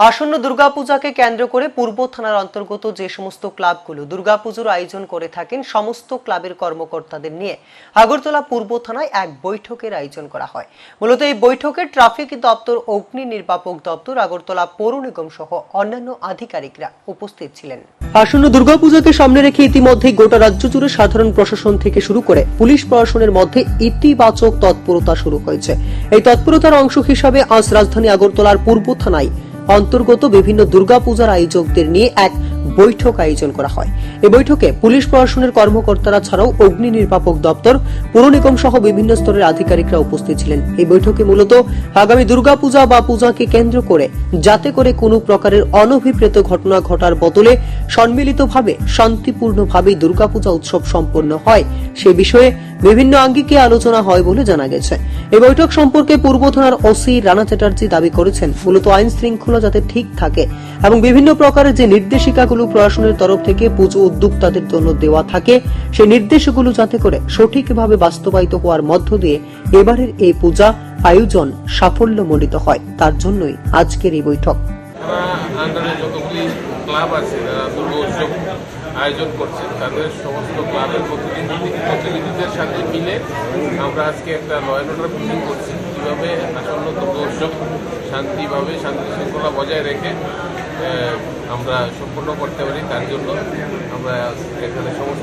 আসন্ন দুর্গাপূজাকে কেন্দ্র করে পূর্ব থানার অন্তর্গত যে সমস্ত ক্লাবগুলো দুর্গাপুজোর আয়োজন করে থাকেন, সমস্ত ক্লাবের কর্মকর্তাদের নিয়ে আগরতলা পূর্ব থানায় এক বৈঠকের আয়োজন করা হয়। মূলত এই বৈঠকে ট্রাফিক দপ্তর, অগ্নি নির্বাপক দপ্তর, আগরতলা পৌর নিগম সহ অন্যান্য আধিকারিকরা উপস্থিত ছিলেন। আসন্ন দুর্গাপূজাকে সামনে রেখে ইতিমধ্যেই গোটা রাজ্য জুড়ে সাধারণ প্রশাসন থেকে শুরু করে পুলিশ প্রশাসনের মধ্যে ইতিবাচক তৎপরতা শুরু হয়েছে। এই তৎপরতার অংশ হিসাবে আজ রাজধানী আগরতলার পূর্ব থানায় অন্তর্গত বিভিন্ন দুর্গাপূজার আয়োজকদের নিয়ে এক বৈঠক আয়োজন করা হয়। এই বৈঠকে পুলিশ প্রশাসনের কর্মকর্তারা ছাড়াও অগ্নি নির্বাপক দপ্তর, পুর নিগম সহ বিভিন্ন স্তরের আধিকারিকরা উপস্থিত ছিলেন। এই বৈঠকে মূলত আগামী দুর্গাপূজা বা পূজাকে কেন্দ্র করে, যাতে করে কোনো প্রকারের অনভিপ্রেত ঘটনা ঘটার বদলে সম্মিলিতভাবে শান্তিপূর্ণভাবে দুর্গাপূজা উৎসব সম্পন্ন হয়। সে বিষয়ে বিভিন্ন আঙ্গিকে আলোচনা হয় বলে জানা গেছে। এই বৈঠক সম্পর্কে পূর্ব থানার ওসি রানা চ্যাটার্জি দাবি করেছেন। মূলত আইন শৃঙ্খলা যাতে ঠিক থাকে এবং বিভিন্ন প্রকারের যে নির্দেশিকাগুলো প্রশাসনের তরফ থেকে পুজো উদ্যোক্তাদের জন্য দেওয়া থাকে, সেই নির্দেশগুলো যাতে করে সঠিকভাবে বাস্তবায়িত হওয়ার মধ্য দিয়ে এবারের এই পূজা আয়োজন সাফল্য সাফল্যমণ্ডিত হয়। তার জন্যই আজকের এই বৈঠক। আয়োজন করছেন তাদের সমস্ত ক্লাবের প্রতিনিধি প্রতিনিধিদের সাথে মিলে আমরা আজকে একটা লয়েল অর্ডার মিটিং করছি। কীভাবে আসন্ন উৎসব শান্তিভাবে শান্তি শৃঙ্খলা বজায় রেখে আমরা সম্পূর্ণ করতে পারি তার জন্য আমরা এখানে সমস্ত